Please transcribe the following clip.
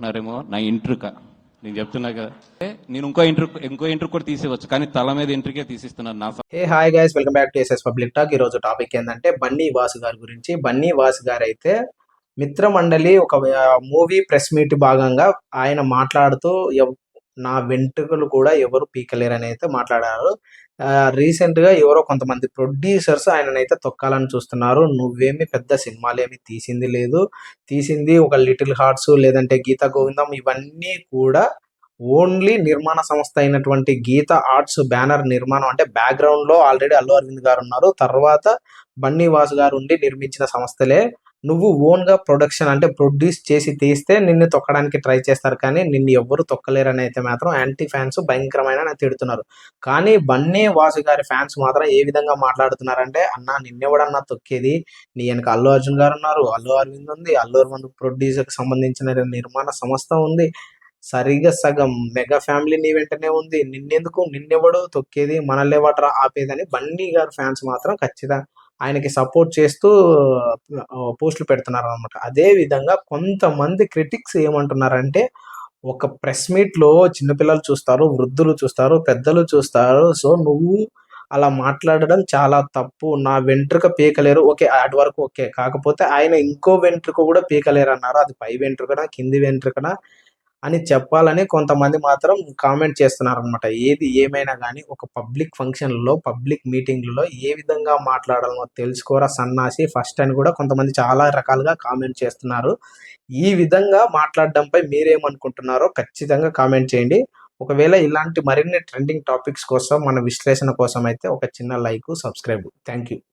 ఉన్నారేమో నా ఇంట్రుక నేను చెప్తున్నా కదా. నేను ఇంకో ఇంటర్ ఇంకో ఇంటర్ కూడా తీసేవచ్చు కానీ తల మీద ఇంటర్కే తీసిస్తున్నాను నా hey hi guys welcome back to SS public talk ఈ రోజు టాపిక్ ఏంటంటే బన్నీ వాసు గారి గురించి. బన్నీ వాసు గారు అయితే మిత్రమండలి ఒక మూవీ ప్రెస్ మీట్ భాగంగా ఆయన మాట్లాడుతూ నా వెంట్రుకలు కూడా ఎవరు పీకలేరని అయితే మాట్లాడారు. రీసెంట్గా ఎవరో కొంతమంది ప్రొడ్యూసర్స్ ఆయననైతే తొక్కాలని చూస్తున్నారు. నువ్వేమి పెద్ద సినిమాలు ఏమి తీసింది లేదు. తీసింది ఒక లిటిల్ హార్ట్స్ లేదంటే గీతా గోవిందం. ఇవన్నీ కూడా ఓన్లీ నిర్మాణ సంస్థ అయినటువంటి గీత ఆర్ట్స్ బ్యానర్ నిర్మాణం. అంటే బ్యాక్గ్రౌండ్లో ఆల్రెడీ అల్లు అరవింద్ గారు ఉన్నారు. తర్వాత బన్నీ వాసు గారు ఉండి నిర్మించిన సంస్థలే. నువ్వు ఓన్గా ప్రొడక్షన్ అంటే ప్రొడ్యూస్ చేసి తీస్తే నిన్ను తొక్కడానికి ట్రై చేస్తారు కానీ నిన్ను ఎవ్వరు తొక్కలేరని అయితే మాత్రం యాంటీ ఫ్యాన్స్ భయంకరమైన తిడుతున్నారు. కానీ బన్నీ వాసు గారి ఫ్యాన్స్ మాత్రం ఏ విధంగా మాట్లాడుతున్నారంటే అన్న నిన్నెవడన్నా తొక్కేది? నీ వెనక అల్లు అర్జున్ గారు ఉన్నారు. అల్లు అరవింద్ ఉంది. అల్లు అరవింద్ ప్రొడ్యూసర్కి సంబంధించిన నిర్మాణ సంస్థ ఉంది. సరిగా సగం మెగా ఫ్యామిలీ నీ వెంటనే ఉంది. నిన్నెందుకు? నిన్నెవడు తొక్కేది? మనల్లేవట్రా ఆపేదని బన్నీ గారు ఫ్యాన్స్ మాత్రం ఖచ్చితంగా ఆయనకి సపోర్ట్ చేస్తూ పోస్టులు పెడుతున్నారు అనమాట అదే విధంగా కొంతమంది క్రిటిక్స్ ఏమంటున్నారంటే ఒక ప్రెస్ మీట్లో చిన్నపిల్లలు చూస్తారు వృద్ధులు చూస్తారు పెద్దలు చూస్తారు. సో నువ్వు అలా మాట్లాడడం చాలా తప్పు. నా వెంట్రుక పీకలేరు. ఓకే అటు వరకు ఓకే. కాకపోతే ఆయన ఇంకో వెంట్రుక కూడా పీకలేరు అన్నారు అది పై వెంట్రుకనా కింది వెంట్రుకనా? అని చెప్పాలని కొంతమంది మాత్రం కామెంట్ చేస్తున్నారు అనమాట ఏది ఏమైనా కానీ ఒక పబ్లిక్ ఫంక్షన్లో పబ్లిక్ మీటింగ్లలో ఏ విధంగా మాట్లాడాలో తెలుసుకోరా సన్నాసి ఫస్ట్ అని కూడా కొంతమంది చాలా రకాలుగా కామెంట్ చేస్తున్నారు. ఈ విధంగా మాట్లాడడంపై మీరేమనుకుంటున్నారో ఖచ్చితంగా కామెంట్ చేయండి. ఒకవేళ ఇలాంటి మరిన్ని ట్రెండింగ్ టాపిక్స్ కోసం మన విశ్లేషణ కోసం అయితే ఒక చిన్న లైక్ సబ్స్క్రైబ్. Thank you